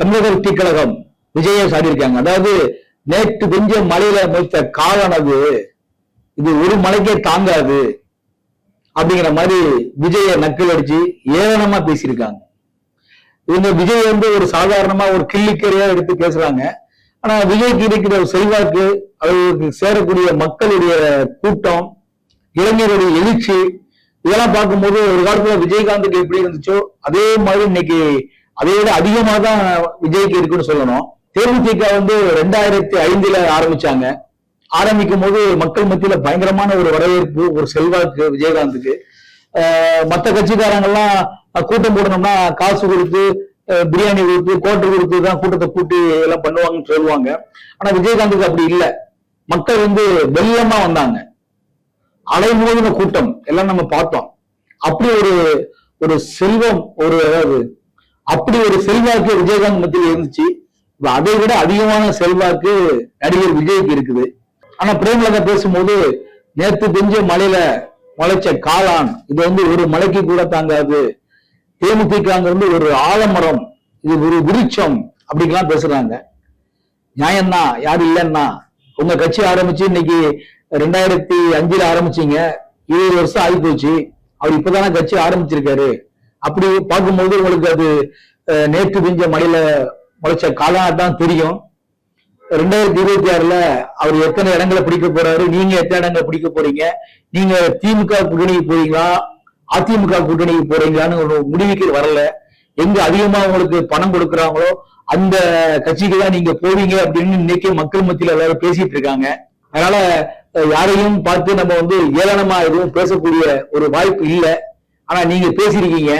தமிழக வெற்றி கழகம் விஜய சாடியிருக்காங்க. அதாவது நேற்று பெஞ்ச மலையில மொய்த்த காலானது இது ஒரு மலைக்கே தாங்காது. அப்படிங்கிற மாதிரி விஜய நக்கல் அடிச்சு ஏளனமா பேசியிருக்காங்க. இவங்க விஜய் வந்து ஒரு சாதாரணமா ஒரு கிள்ளிக்கரையா எடுத்து பேசுறாங்க. ஆனா விஜய்க்கு இருக்கிற ஒரு செல்வாக்கு அவர்களுக்கு சேரக்கூடிய மக்களுடைய கூட்டம் இளைஞருடைய எழுச்சி இதெல்லாம் பார்க்கும்போது ஒரு காலத்துல விஜயகாந்துக்கு எப்படி இருந்துச்சோ அதே மாதிரி இன்னைக்கு அதை விட அதிகமா தான் விஜய்க்கு இருக்குன்னு சொல்லணும். தேமுதிக வந்து ரெண்டாயிரத்தி ஐந்துல ஆரம்பிச்சாங்க. ஆரம்பிக்கும் போது மக்கள் மத்தியில பயங்கரமான ஒரு வரவேற்பு ஒரு செல்வாக்கு விஜயகாந்துக்கு. மற்ற கட்சிக்காரங்கெல்லாம் கூட்டம் போடணும்னா காசு கொடுத்து பிரியாணி கொடுத்து கோட்டை கொடுத்து தான் கூட்டத்தை கூட்டி எல்லாம் பண்ணுவாங்கன்னு சொல்லுவாங்க. ஆனா விஜயகாந்துக்கு அப்படி இல்லை. மக்கள் வந்து வெள்ளமா வந்தாங்க. அலைமோதின கூட்டம் எல்லாம் நம்ம பார்த்தோம். அப்படி ஒரு ஒரு செல்வம் ஒரு அதாவது அப்படி ஒரு செல்வாக்கு விஜயகாந்த் மத்தியில் இருந்துச்சு. இப்ப அதை விட அதிகமான செல்வாக்கு நடிகர் விஜய்க்கு இருக்குது. ஆனா பிரேமலதா பேசும்போது நேத்து பெஞ்ச மலையில முளைச்ச காளான் இது வந்து ஒரு மலைக்கு கூட தாங்காது. தேமுதிகங்கிறது ஒரு ஆலமரம் இது ஒரு விருட்சம் அப்படிங்கலாம் பேசுறாங்க. நியாயம்னா யாரும் இல்லைன்னா உங்க கட்சி ஆரம்பிச்சு இன்னைக்கு ரெண்டாயிரத்தி அஞ்சுல ஆரம்பிச்சீங்க. இருபது வருஷம் ஆகி போச்சு அவர் இப்பதானே கட்சி ஆரம்பிச்சிருக்காரு. அப்படி பார்க்கும்போது உங்களுக்கு அது நேற்று பிஞ்ச மழையில முளைச்ச காலம் தான் தெரியும். ரெண்டாயிரத்தி இருபத்தி ஆறுல அவர் எத்தனை இடங்களை பிடிக்க போறாரு நீங்க எத்தனை இடங்களை பிடிக்க போறீங்க நீங்க திமுக கூட்டணிக்கு போறீங்களா அதிமுக கூட்டணிக்கு போறீங்களான்னு ஒரு முடிவுக்கு வரல. எங்க அதிகமா உங்களுக்கு பணம் கொடுக்குறாங்களோ அந்த கட்சிக்கு தான் நீங்க போவீங்க அப்படின்னு இன்னைக்கு மக்கள் மத்தியில் எல்லாரும் பேசிட்டு இருக்காங்க. அதனால யாரையும் பார்த்து நம்ம வந்து ஏளனமா எதுவும் பேசக்கூடிய ஒரு வாய்ப்பு இல்லை. ஆனா நீங்க பேசியிருக்கீங்க.